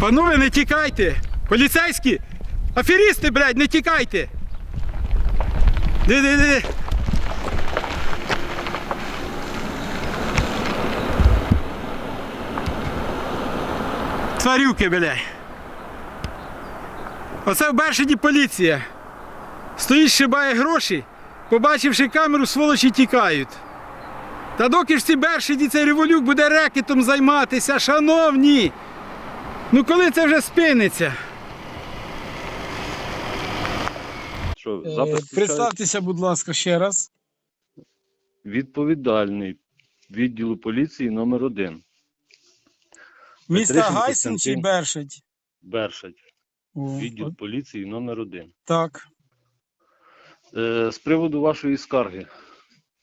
Панове, не тікайте! Поліцейські! Аферісти, блядь, не тікайте! Ди, ди, ди. Тварюки, блядь. Оце в Бершині поліція. Стоїть, шибає гроші, побачивши камеру, сволочі тікають. Та доки ж ці Бершині цей революк буде рекетом займатися, шановні! Ну коли це вже спиниться? Що, Е, запис? Представтеся, будь ласка, ще раз. відповідальний відділу поліції номер 1 Міста Петришин Гайсин чи Костянтин. Бершать? Бершать, О, відділ от поліції номер 1 Так. Е, з приводу вашої скарги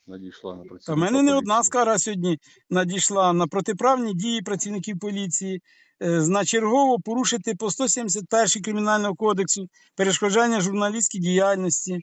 надійшла на Та в працівника мене не одна скара сьогодні надійшла на протиправні дії працівників поліції. Е, На чергово порушити по 171 кримінального кодексу перешкоджання журналістській діяльності.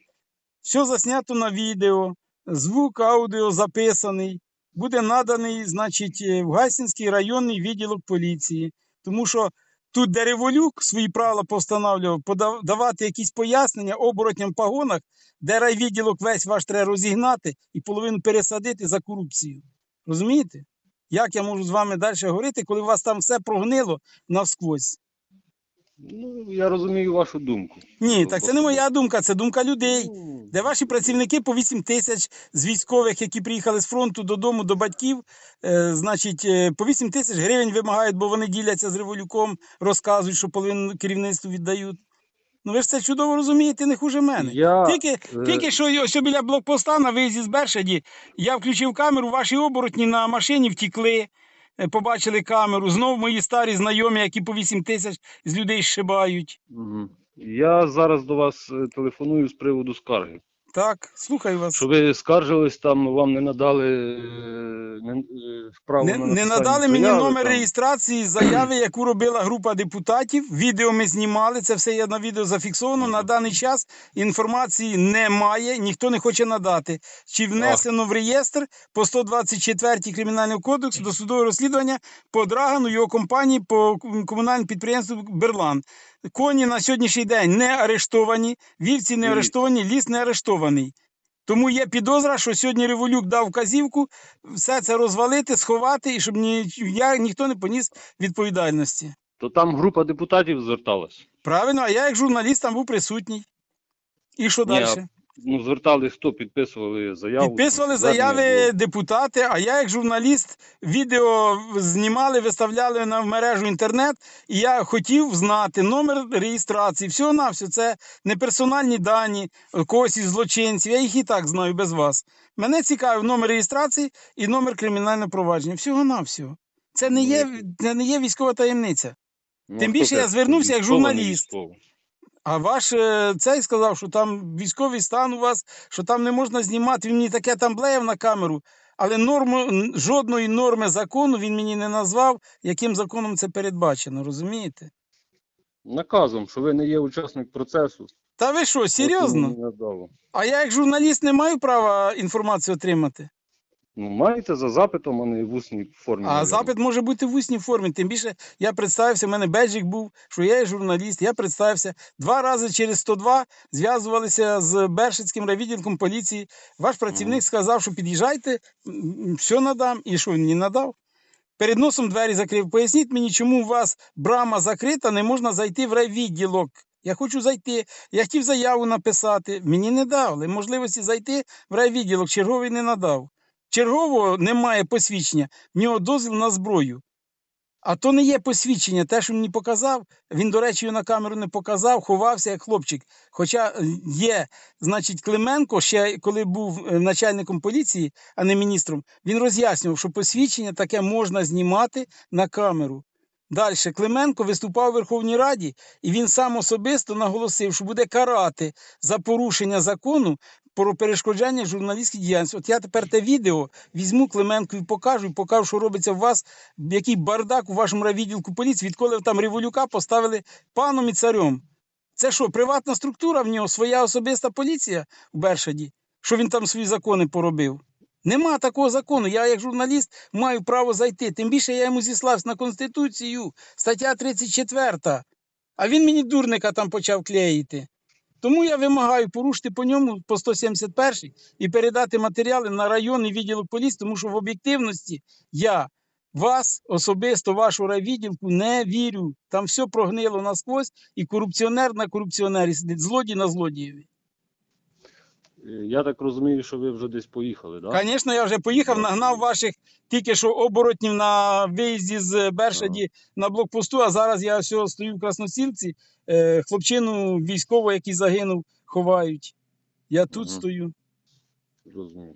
Все заснято на відео, звук, аудіо записаний. Буде наданий, значить, е, в Гайсинський районний відділок поліції. Тому що тут, де революк свої правила постановлював, давати якісь пояснення оборотням в погонах, де райвідділок весь ваш треба розігнати і половину пересадити за корупцію. Розумієте? Як я можу з вами далі говорити, коли у вас там все прогнило навсквозь? Ну, я розумію вашу думку. Ні, так це не моя думка, це думка людей. Ну, Де ваші працівники по 8 тисяч з військових, які приїхали з фронту додому до батьків, е, значить, е, по 8 тисяч гривень вимагають, бо вони діляться з революком, розказують, що половину керівництву віддають. Ну ви ж це чудово розумієте, не хуже мене. я, Тільки, е, тільки що ось біля блокпоста на виїзді з Бершаді, я включив камеру, ваші оборотні на машині втікли, е, побачили камеру. Знов мої старі знайомі, які по 8 тисяч з людей шибають. Я зараз до вас е, телефоную з приводу скарги. Так, слухаю вас. Що ви скаржились, там вам не надали е, не, е, Не, на не надали мені заяви, номер там. реєстрації заяви, яку робила група депутатів. Відео ми знімали, це все є на відео зафіксовано. На даний час інформації немає, ніхто не хоче надати. Чи внесено в реєстр по 124 кримінального кодексу до судового розслідування по Драгану, його компанії по комунальному підприємству Берлан. Коні на сьогоднішній день не арештовані, вівці не арештовані, ліс не арештований. Тому є підозра, що сьогодні Революк дав вказівку все це розвалити, сховати, і щоб ні, я, ніхто не поніс відповідальності. То там група депутатів зверталась. Правильно, а я як журналіст там був присутній. І що Ні, далі? Ну, звертались, хто підписували заяву. Підписували заяви було. депутати, а я як журналіст відео знімали, виставляли на мережу інтернет, і я хотів знати номер реєстрації. Всього на все, це не персональні дані когось із злочинців. Я їх і так знаю без вас. Мене цікавив номер реєстрації і номер кримінального провадження. Всього на всього. Це не є, це не є військова таємниця. Ну, тим більше я звернувся як журналіст. А ваш е, цей сказав, що там військовий стан у вас, що там не можна знімати. Він мені таке там блеяв на камеру. Але норму, жодної норми закону він мені не назвав, яким законом це передбачено, розумієте? Наказом, що ви не є учасник процесу. Та ви що, серйозно? А я як журналіст не маю права інформацію отримати. Ну, маєте за запитом, а не в усній формі. А запит може бути в усній формі. Тим більше я представився, в мене беджик був, що я є журналіст, я представився. Два рази через 102 зв'язувалися з Бершицьким райвідділком поліції. Ваш працівник сказав, що під'їжджайте, все надам. І що він не надав? Перед носом двері закрив. Поясніть мені, чому у вас брама закрита, не можна зайти в райвідділок. Я хочу зайти. Я хотів заяву написати. Мені не дали можливості зайти в райвідділок. Черговий не надав. Чергового немає посвідчення, в нього дозвіл на зброю. А то не є посвідчення. Те, що мені показав, він, до речі, на камеру не показав, ховався як хлопчик. Хоча є, значить, Клименко, ще коли був е, начальником поліції, а не міністром, він роз'яснював, що посвідчення таке можна знімати на камеру. Далі Клименко виступав у Верховній Раді, і він сам особисто наголосив, що буде карати за порушення закону про перешкоджання журналістській діяльності. От я тепер те відео візьму Клименко і покажу, і покажу, що робиться у вас, який бардак у вашому райвідділку поліції, відколи там революка поставили паном і царем. Це що, приватна структура в нього, своя особиста поліція у Бершаді? Що він там свої закони поробив? Нема такого закону. Я, як журналіст, маю право зайти. Тим більше я йому зіслався на Конституцію, стаття 34. А він мені дурника там почав клеїти. Тому я вимагаю порушити по ньому по 171 і передати матеріали на районний відділок поліції, тому що в об'єктивності я вас особисто, вашу райвідділку не вірю. Там все прогнило насквозь, і корупціонер на корупціонері сидить, злодій на злодієві. Я так розумію, що ви вже десь поїхали, так? Звісно, я вже поїхав, нагнав ваших тільки що оборотнів на виїзді з Бершаді на блокпосту, а зараз я ось стою в Красносілці, е, хлопчину військового, який загинув, ховають. Я тут Мгм. стою. Розумію.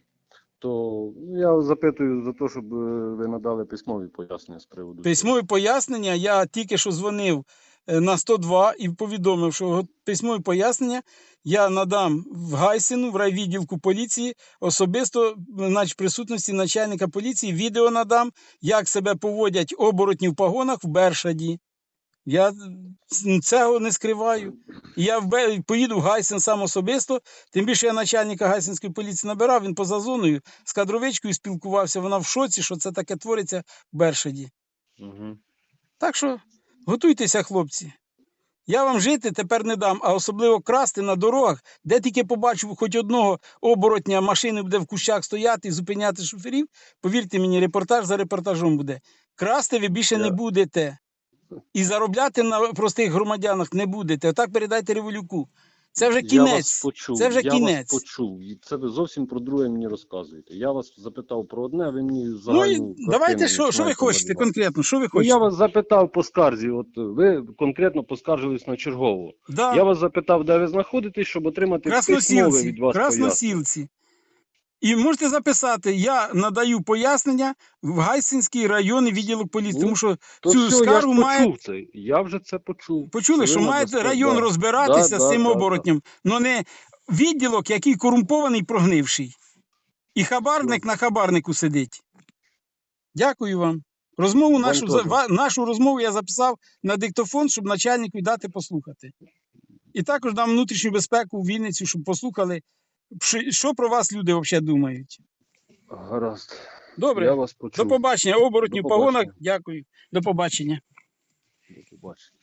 То ну, я запитую за те, щоб е, ви надали письмові пояснення з приводу. Письмові пояснення. Я тільки що дзвонив на 102 і повідомив, що письмові пояснення я надам в Гайсину, в райвідділку поліції, особисто, в присутності начальника поліції, відео надам, як себе поводять оборотні в погонах в Бершаді. Я цього не скриваю. Я поїду в Гайсин сам особисто. Тим більше я начальника Гайсинської поліції набирав, він поза зоною з кадровичкою спілкувався. Вона в шоці, що це таке твориться в Бершаді. Угу. Так що готуйтеся, хлопці. Я вам жити тепер не дам, а особливо красти на дорогах, де тільки побачив хоч одного оборотня, машини буде в кущах стояти і зупиняти шоферів. Повірте мені, репортаж за репортажом буде. Красти ви більше не будете. І заробляти на простих громадянах не будете. Отак передайте революку. Це вже Я вас кінець. почув. Це вже я кінець. вас почув. І це ви зовсім про друге мені розказуєте. Я вас запитав про одне, ви мені Ну загальну Ну, давайте, що, що ви хочете конкретно? Що ви Ну, хочете? я вас запитав по скарзі. От ви конкретно поскаржились на чергову. Да. Я вас запитав, де ви знаходитесь, щоб отримати письмове від вас пояснення. І можете записати, я надаю пояснення в Гайсинський районний відділок поліції, Ну, тому що То цю все, я скаргу почув має- це. Я вже це почув. почули, ви що надасте, район да. розбиратися Да, з цим да, да, оборотням, але не відділок, який корумпований, прогнивший. І хабарник на хабарнику сидить. Дякую вам. Розмову нашу, ва- нашу розмову я записав на диктофон, щоб начальнику дати послухати. І також дам внутрішню безпеку у Вінницю, щоб послухали, що- про вас люди взагалі думають. Гаразд. Добре, Я вас почув. до побачення. Оборотні в погонах. Дякую. До побачення. До побачення.